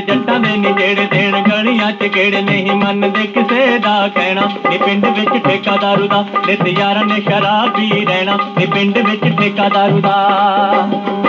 ਜੱਟਾਂ ਦੇ ਕਿਹੜੇ ਦੇਣ ਗਲੀਆਂ ਚ ਕਿਹੜੇ ਨਹੀਂ ਮੰਨਦੇ ਕਿਸੇ ਦਾ ਕਹਿਣਾ। ਨੀ ਪਿੰਡ ਵਿੱਚ ਠੇਕਾ ਦਾਰੂ ਦਾ, ਨਿਤ ਯਾਰਾਂ ਨੇ ਸ਼ਰਾਬ ਪੀ ਰਹਿਣਾ। ਨੀ ਪਿੰਡ ਵਿੱਚ ਠੇਕਾਦਾਰੂ ਦਾ।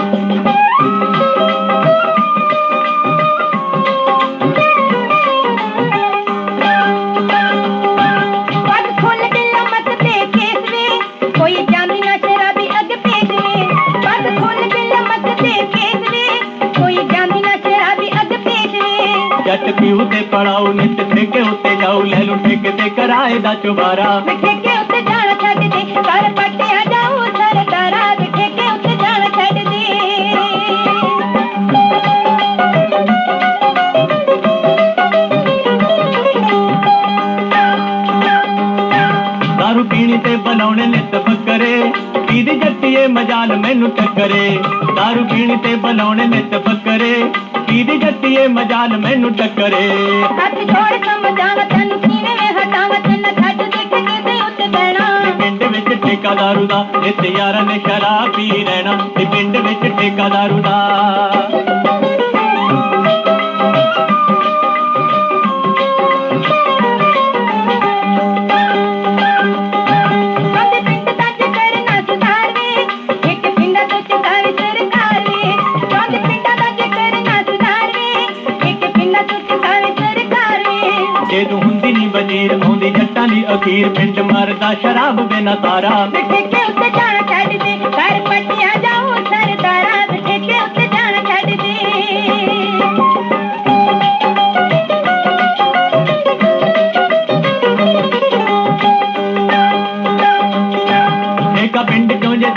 ਜੱਟ ਪੀਉ ਤੇ ਪੜਾਉ ਨਿਤ ਠੇਕੇ ਉੱਤੇ ਜਾਉ ਲੈ ਲੂ ਠੇਕੇ ਤੇ ਕਿਰਾਏ ਦਾ ਚੁਬਾਰਾ। ਠੇਕੇ ਉੱਤੇ ਜਾਣਾ ਛੱਡ ਦੇ ਘਰ ਪੱਟਿਆ ਜਾਊ ਸਰਦਾਰਾ ਠੇਕੇ ਉੱਤੇ ਜਾਣਾ ਛੱਡ ਦੇ। ਦਾਰੂ ਪੀਣੀ ਤੇ ਬਣਾਉਣੇ ਨਿਤ ਬੱਕਰੇ। ਪੀਦੀ ਜੱਟੀਏ ਮਜਾਲ ਮੈਨੂੰ ਟੱਕਰੇ। ਦਾਰੂ ਪੀਣੀ ਤੇ ਬਣਾਉਣੇ ਨਿਤ ਬੱਕਰੇ। ਪੀਦੀ ਜੱਟੀਏ ਮਜਾਲ ਮੈਨੂੰ ਟੱਕਰੇ। ਹੱਥ ਜੋੜ ਸਮਝਾਵਾ ਤੈਨੂੰ ਸੀਨੇ ਵੇ ਹਟਾਵਾ? ਤੈਨੂੰ ਛੱਡ ਦੇ ਠੇਕੇ ਦੇ ਉੱਤੇ ਬਹਿਣਾ। ਤੇ ਪਿੰਡ ਵਿੱਚ ਠੇਕਾ ਦਾਰੂ ਦਾ ਨਿਤ ਯਾਰਾਂ ਨੇ ਸ਼ਰਾਬ ਪੀ ਰਹਿਣਾ ਤੇ ਪਿੰਡ ਵਿੱਚ ਠੇਕਾ ਦਾਰੂ ਦਾ। ਹੁੰਦੀ ਆਉਂਦੀ ਜੱਟਾਂ ਦੀ ਅਖੀਰ ਪਿੰਡ ਮਰਦਾ ਸ਼ਰਾਬ ਬਿਨਾ ਤਾਰਾ। ਠੇਕੇ ਉੱਤੇ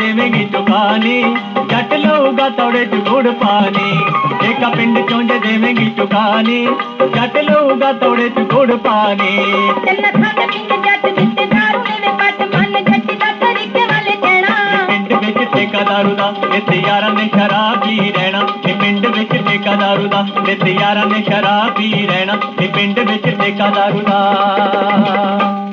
ਦੇਵੇਂਗੀ ਚੁਕਾਨੀ ਜੱਟ ਲਊਗਾ ਤੌੜੇ ਚ ਗੁੜ ਪਾਣੀ ਠੇਕਾ ਪਿੰਡ ਚੋਂ ਜੇ ਦੇਵੇਂਗੀ ਚੁਕਾਨੀ ਜੱਟ ਲਊਗਾ ਤੌੜੇ ਚ ਗੁੜ ਪਾਣੀ ਚੱਲ ਖਾਂਦੇ ਪੀਂਦੇ ਜੱਟ ਦਿੱਤੇ ਦਾਰੂ ਨੇ ਵੇ ਪੱਟ ਮਨ ਜੱਟ ਦਾ ਇੱਥੇ ਯਾਰਾਂ ਨੇ ਸ਼ਰਾਬ ਪੀ ਰਹਿਣਾ। ਇਹ ਪਿੰਡ ਵਿੱਚ ਠੇਕਾ ਦਾਰੂ ਦਾ ਇੱਥੇ ਯਾਰਾਂ ਨੇ ਸ਼ਰਾਬ ਰਹਿਣਾ। ਇਹ ਪਿੰਡ ਵਿੱਚ ਠੇਕਾ ਦਾਰੂ ਦਾ।